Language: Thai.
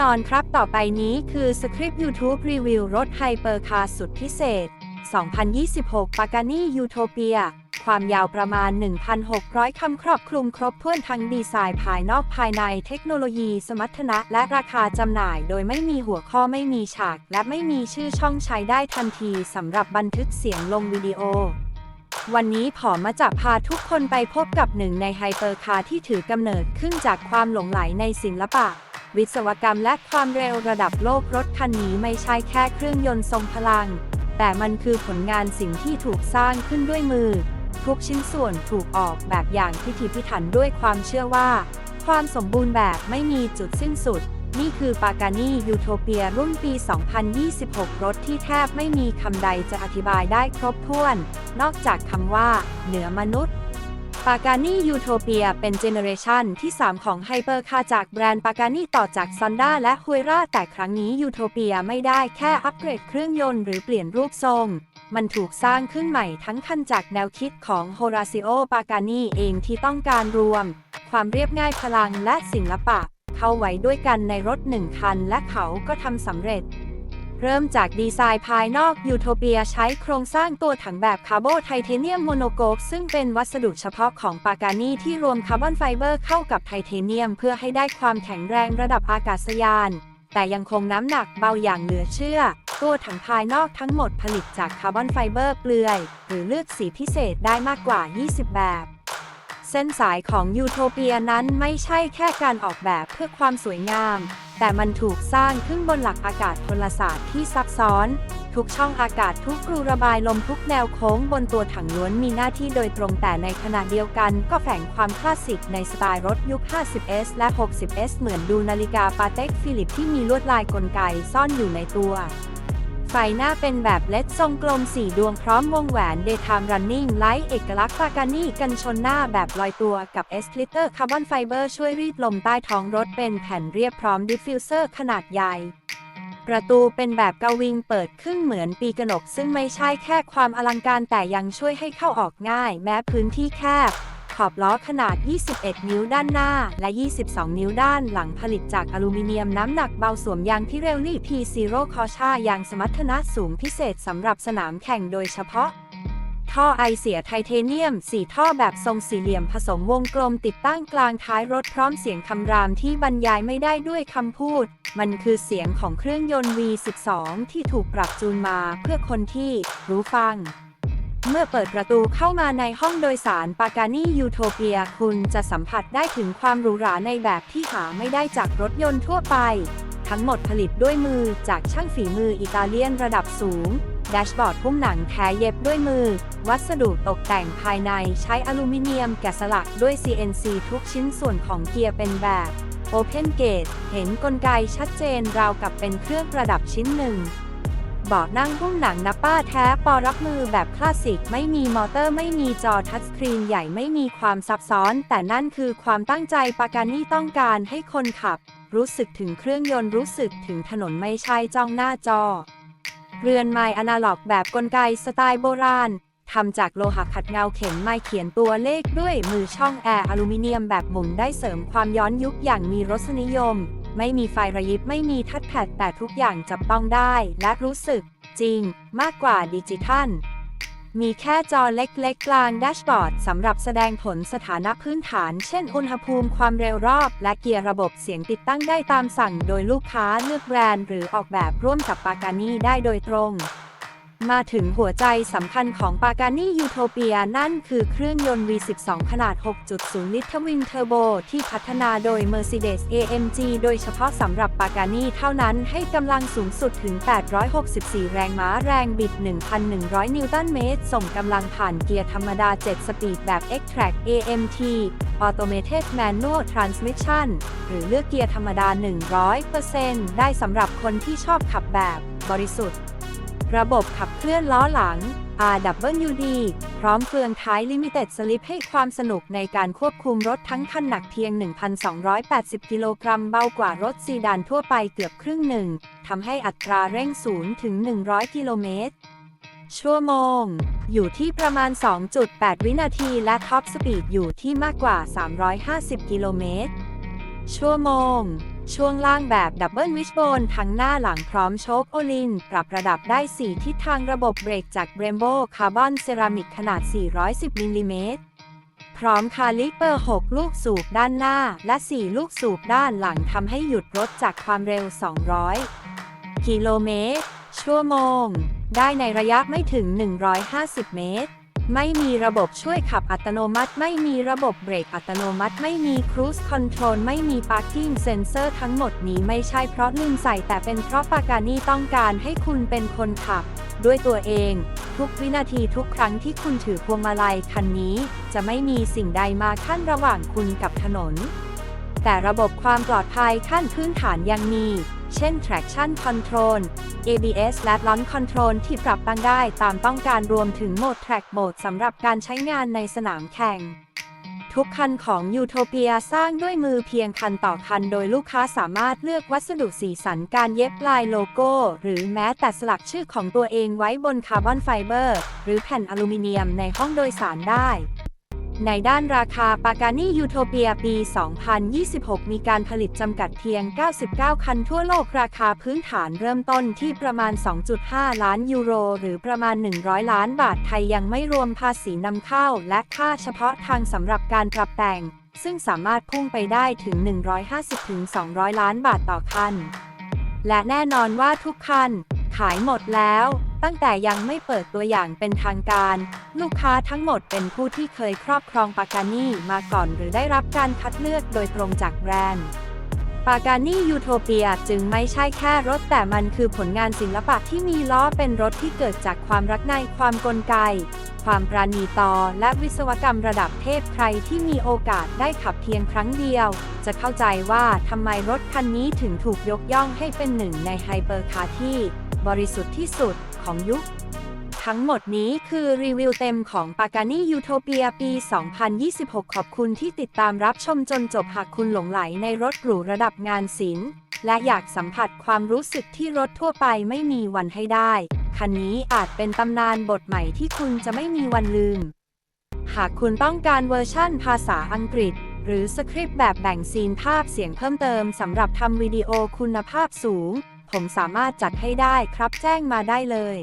นอนครับต่อไปนี้คือสคริปต์ YouTube รีวิวรถไฮเปอร์คาร์สุดพิเศษ 2026 ปากานี่ยูโทเปีย ความยาวประมาณ 1,600 คำครอบคลุมครบถ้วนทั้งดีไซน์ภายนอกภายในเทคโนโลยีสมรรถนะ และราคาจำหน่ายโดยไม่มีหัวข้อไม่มีฉาก และไม่มีชื่อช่องใช้ได้ทันทีสำหรับบันทึกเสียงลงวิดีโอวันนี้ผอมาจะพาทุกคนไปพบกับหนึ่งในไฮเปอร์คาร์ที่ถือกำเนิดขึ้นจากความหลงไหลในศิลปะ วิศวกรรมและความเร็วระดับโลกรถคันนี้ไม่ใช่แค่เครื่องยนต์ทรงพลัง แต่มันคือผลงานสิ่งที่ถูกสร้างขึ้นด้วยมือ ทุกชิ้นส่วนถูกออกแบบอย่างพิถีพิถันด้วยความเชื่อว่า ความสมบูรณ์แบบไม่มีจุดสิ้นสุด นี่คือปากานียูโทเปียรุ่นปี 2026 รถที่แทบไม่มีคำใดจะอธิบายได้ครบถ้วน นอกจากคำว่า เหนือมนุษย์ ปากานี่ยูโทเปียเป็นเจเนอเรชันที่ 3 ของไฮเปอร์คาร์จากแบรนด์ปากานี่ต่อจากซอนด้าและฮุยราแต่ครั้งนี้ยูโทเปียไม่ได้แค่อัปเกรดเครื่องยนต์หรือเปลี่ยนรูปทรง มันถูกสร้างขึ้นใหม่ทั้งคันจากแนวคิดของโฮราซิโอปากานี่เองที่ต้องการรวม ความเรียบง่ายพลังและศิลปะ เข้าไว้ด้วยกันในรถหนึ่งคันและเขาก็ทำสำเร็จ เริ่มจากดีไซน์ภายนอกยูโทเปียใช้โครงสร้างตัวถังแบบคาร์โบไทเทเนียมโมโนโกกซึ่งเป็นวัสดุเฉพาะของปากานีที่รวมคาร์บอนไฟเบอร์เข้ากับไทเทเนียม เพื่อให้ได้ความแข็งแรงระดับอากาศยาน แต่ยังคงน้ำหนักเบาอย่างเหลือเชื่อ ตัวถังภายนอกทั้งหมดผลิตจากคาร์บอนไฟเบอร์เปลือย หรือเลือกสีพิเศษได้มากกว่า 20 แบบเส้นสายของยูโทเปียนั้นไม่ใช่แค่การออกแบบเพื่อความสวยงาม แต่มันถูกสร้างขึ้นบนหลักอากาศพลศาสตร์ที่ซับซ้อน ทุกช่องอากาศทุกรูระบายลมทุกแนวโค้งบนตัวถังล้วนมีหน้าที่โดยตรงแต่ในขณะเดียวกันก็แฝงความคลาสสิกในสไตล์รถยุค 50S และ 60S เหมือนดูนาฬิกาปาเต็กฟิลิปที่มีลวดลายกลไกซ่อนอยู่ในตัว ไฟหน้าเป็นแบบเลดทรงกลม4ดวงพร้อมวงแหวน Daytime Running Light เอกลักษณ์ปากานี่กันชนหน้าแบบลอยตัวกับ S Glitter Carbon Fiber ช่วยรีดลมใต้ท้องรถเป็นแผ่นเรียบพร้อมดิฟฟิวเซอร์ขนาดใหญ่ ประตูเป็นแบบกาวิงเปิดขึ้นเหมือนปีกนก ซึ่งไม่ใช่แค่ความอลังการแต่ยังช่วยให้เข้าออกง่าย แม้พื้นที่แคบ อบล้อขนาด 21 นิ้วด้านหน้า และ 22 นิ้วด้านหลังผลิตจากอลูมิเนียมน้ำหนักเบาสวมยางพิเรลลี่ P0 คอชายางสมรรถนะสูงพิเศษสำหรับสนามแข่งโดยเฉพาะ ท่อไอเสียไทเทเนียม 4 ท่อแบบทรงสี่เหลี่ยมผสมวงกลมติดตั้งกลางท้ายรถพร้อมเสียงคำรามที่บรรยายไม่ได้ด้วยคำพูด มันคือเสียงของเครื่องยนต์ V12 ที่ถูกปรับจูนมาเพื่อคนที่รู้ฟัง เมื่อเปิดประตูเข้ามาในห้องโดยสารปากานี่ยูโทเปีย คุณจะสัมผัสได้ถึงความหรูหราในแบบที่หาไม่ได้จากรถยนต์ทั่วไป ทั้งหมดผลิตด้วยมือจากช่างฝีมืออิตาเลียนระดับสูงแดชบอร์ดพุ่มหนังแท้เย็บด้วยมือ วัสดุตกแต่งภายในใช้อลูมิเนียมแกะสลักด้วย CNC ทุกชิ้นส่วนของเกียร์เป็นแบบ Open Gate เห็นกลไกชัดเจนราวกับเป็นเครื่องประดับชิ้นหนึ่ง บาะนั่งหุ้มหนังนับป้าแท้ปอรับมือแบบคลาสสิก ไม่มีมอเตอร์ไม่มีจอทัชสกรีนใหญ่ไม่มีความซับซ้อน แต่นั่นคือความตั้งใจปากานี่ต้องการให้คนขับ รู้สึกถึงเครื่องยนต์รู้สึกถึงถนนไม่ใช่จ้องหน้าจอ เรือนไม้อนาล็อกแบบกลไกสไตล์โบราณทำจากโลหะขัดเงาเข็มไม้เขียนตัวเลขด้วยมือช่องแอร์อลูมิเนียมแบบหมุนได้เสริมความย้อนยุคอย่างมีรสนิยม ไม่มีไฟระยิบไม่มีทัดแพดแต่ทุกอย่างจับต้องได้และรู้สึกจริงมากกว่าดิจิทัล มีแค่จอเล็กๆ กลางแดชบอร์ดสำหรับแสดงผลสถานะพื้นฐาน เช่น อุณหภูมิความเร็วรอบ และเกียร์ระบบเสียงติดตั้งได้ตามสั่ง โดยลูกค้าเลือกแบรนด์หรือออกแบบร่วมกับปากานีได้โดยตรง มาถึงหัวใจสำคัญของปากานี่ยูโทเปียนั่นคือเครื่องยนต์ V12 ขนาด 6.0 ลิตรทวินเทอร์โบ ที่พัฒนาโดย Mercedes-AMG โดยเฉพาะสำหรับปากานี่เท่านั้นให้กำลังสูงสุดถึง 864 แรงม้าแรงบิด 1,100 นิวตันเมตร ส่งกำลังผ่านเกียร์ธรรมดา 7 สปีดแบบ X-Track AMT Automated Manual Transmission หรือเลือกเกียร์ธรรมดา 100%ได้สำหรับคนที่ชอบขับแบบบริสุทธิ์ ระบบขับเคลื่อนล้อหลัง RWD พร้อมเฟืองท้าย Limited Slip ให้ความสนุกในการควบคุมรถทั้งคันหนักเพียง 1,280 กิโลกรัมเบากว่ารถซีดานทั่วไปเกือบครึ่งหนึ่ง ทำให้อัตราเร่ง0ถึง 100 กิโลเมตร ชั่วโมง อยู่ที่ประมาณ 2.8 วินาทีและท็อปสปีดอยู่ที่มากกว่า 350 กิโลเมตร ชั่วโมง ช่วงล่างแบบดับเบิลวิชโบนทั้งหน้าหลังพร้อมโชคโอลิน ปรับระดับได้ 4 ทิศทางระบบเบรกจากเบรมโบคาร์บอนเซรามิกขนาด 410มิลลิเมตรพร้อมคาลิเปอร์ 6 ลูกสูบด้านหน้า และ 4 ลูกสูบด้านหลังทำให้หยุดรถจากความเร็ว 200 กิโลเมตร ชั่วโมง ได้ในระยะไม่ถึง 150 เมตร ไม่มีระบบช่วยขับอัตโนมัติ ไม่มีระบบเบรกอัตโนมัติ ไม่มีครู i คอนโทรลไม่มี Parking Sensor ทั้งหมดนี้ไม่ใช่เพราะลืมใส่แต่เป็นเพราะปากานี่ต้องการให้คุณเป็นคนขับ ด้วยตัวเอง ทุกวินาทีทุกครั้งที่คุณถือพวงมาลัยคันนี้ จะไม่มีสิ่งใดมาขั้นระหว่างคุณกับถนน แต่ระบบความปลอดภัยขั้นพื้นฐานยังมี เช่น traction control ABS และ launch control ที่ปรับตั้งได้ตามต้องการรวมถึงโหมด track mode สำหรับการใช้งานในสนามแข่ง ทุกคันของยูโทเปียสร้างด้วยมือเพียงคันต่อคัน โดยลูกค้าสามารถเลือกวัสดุสีสันการเย็บลายโลโก้ หรือแม้แต่สลักชื่อของตัวเองไว้บนคาร์บอนไฟเบอร์ หรือแผ่นอลูมิเนียมในห้องโดยสารได้ ในด้านราคาปากานี่ยูโทเปียปี 2026 มีการผลิตจำกัดเพียง 99 คันทั่วโลกราคาพื้นฐานเริ่มต้นที่ประมาณ 2.5 ล้านยูโร หรือประมาณ 100 ล้านบาทไทยยังไม่รวมภาษีนำเข้า และค่าเฉพาะทางสำหรับการปรับแต่ง ซึ่งสามารถพุ่งไปได้ถึง 150-200 ล้านบาทต่อคัน และแน่นอนว่าทุกคันขายหมดแล้ว ตั้งแต่ยังไม่เปิดตัวอย่างเป็นทางการ ลูกค้าทั้งหมดเป็นผู้ที่เคยครอบครองปากานี่มาก่อนหรือได้รับการคัดเลือกโดยตรงจากแบรนด์ปากานี่ยูโทเปียจึงไม่ใช่แค่รถแต่มันคือผลงานศิลปะที่มีล้อเป็นรถที่เกิดจากความรักในความกลไก ความปราณีตอและวิศวกรรมระดับเทพใครที่มีโอกาสได้ขับเพียงครั้งเดียว จะเข้าใจว่าทำไมรถคันนี้ถึงถูกยกย่องให้เป็นหนึ่งในไฮเปอร์คาร์ที่ บริสุทธิ์ที่สุด ของยุค ทั้งหมดนี้คือรีวิวเต็มของ Pagani Utopia ปี 2026 ขอบคุณที่ติดตามรับชมจนจบหากคุณหลงไหลในรถหรูระดับงานศิลป์ และอยากสัมผัสความรู้สึกที่รถทั่วไปไม่มีวันให้ได้ คันนี้อาจเป็นตำนานบทใหม่ที่คุณจะไม่มีวันลืม หากคุณต้องการเวอร์ชั่นภาษาอังกฤษหรือสคริปต์แบบแบ่งซีนภาพเสียงเพิ่มเติมสำหรับทำวิดีโอคุณภาพสูง ผมสามารถจัดให้ได้ครับแจ้งมาได้เลย